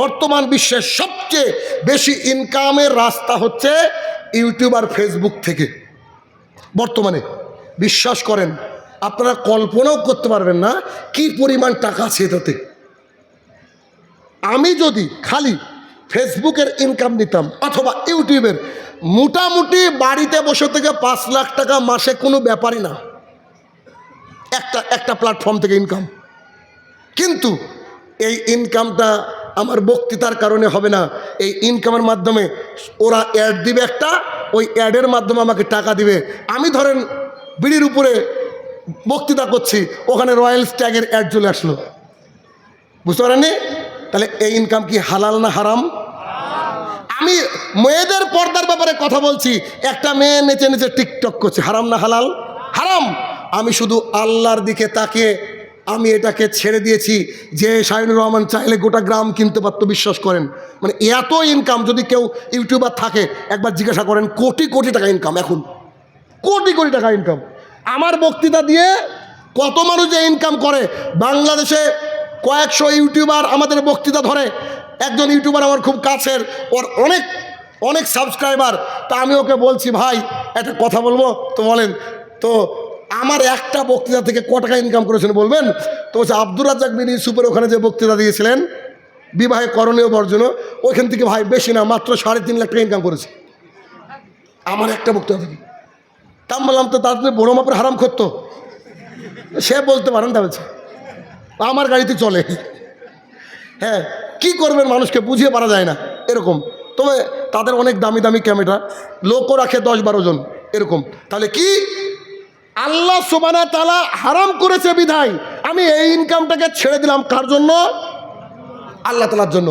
বর্তমান বিশ্বের সবচেয়ে বেশি ইনকামের রাস্তা হচ্ছে ইউটিউব আর ফেসবুক থেকে। বর্তমানে, বিশ্বাস করেন, আপনারা কল্পনাও করতে পারবেন না কি পরিমাণ টাকা আছে এটাতে। আমি যদি খালি ফেসবুকের ইনকাম নিতাম অথবা ইউটিউবের, মোটামুটি বাড়িতে বসে থেকে পাঁচ লাখ টাকা মাসে কোনো ব্যাপারই না। একটা একটা প্ল্যাটফর্ম থেকে ইনকাম কিন্তু এই ইনকামটা আমার বক্তৃতার কারণে হবে না। এই ইনকামের মাধ্যমে ওরা অ্যাড দিবে একটা, ওই অ্যাডের মাধ্যমে আমাকে টাকা দিবে। আমি ধরেন বিড়ির উপরে বক্তৃতা করছি, ওখানে রয়্যাল স্ট্যাগের অ্যাড চলে আসলো। বুঝতে পারেননি? তাহলে এই ইনকাম কি হালাল না হারাম? আমি মেয়েদের পর্দার ব্যাপারে কথা বলছি, একটা মেয়ে নেচে নেচে টিকটক করছে। হারাম না হালাল? হারাম। আমি শুধু আল্লাহর দিকে তাকিয়ে আমি এটাকে ছেড়ে দিয়েছি যে শাহিনুর রহমান চাইলে গোটা গ্রাম কিনতে পারতো বিশ্বাস করেন। মানে এত ইনকাম যদি কেউ ইউটিউবার থাকে, একবার জিজ্ঞাসা করেন, কোটি কোটি টাকা ইনকাম এখন। কোটি কোটি টাকা ইনকাম আমার বক্তৃতা দিয়ে কত মানুষ যে ইনকাম করে, বাংলাদেশে কয়েকশো ইউটিউবার আমাদের বক্তৃতা ধরে। একজন ইউটিউবার আমার খুব কাছের, ওর অনেক অনেক সাবস্ক্রাইবার তা আমি ওকে বলছি, ভাই, একটা কথা বলব? তো বলেন, তো আমার একটা বক্তৃতা থেকে ক টাকা ইনকাম করেছেন বলবেন? তো হচ্ছে আব্দুর রাজ্জাক বিন ইউসুফের ওখানে যে বক্তৃতা দিয়েছিলেন, বিবাহে করণীয় বর্জন ওইখান থেকে ভাই বেশি না, মাত্র সাড়ে তিন লাখ টাকা ইনকাম করেছে। আমার একটা বক্তৃতা থেকে। তা আমি বললাম, তো তার বড় মাপের হারাম করতো সে বলতে পারেন তা বলছে। আমার গাড়িতে চলে। হ্যাঁ কি করবেন মানুষকে বুঝিয়ে পারা যায় না, এরকম। তবে তাদের অনেক দামি দামি ক্যামেরা, লোকও রাখে দশ বারো জন, এরকম। তাহলে কি? আল্লাহ সুবানা তালা হারাম করেছে বিধায় আমি এই ইনকামটাকে ছেড়ে দিলাম। কার জন্য? আল্লাহ তালার জন্য।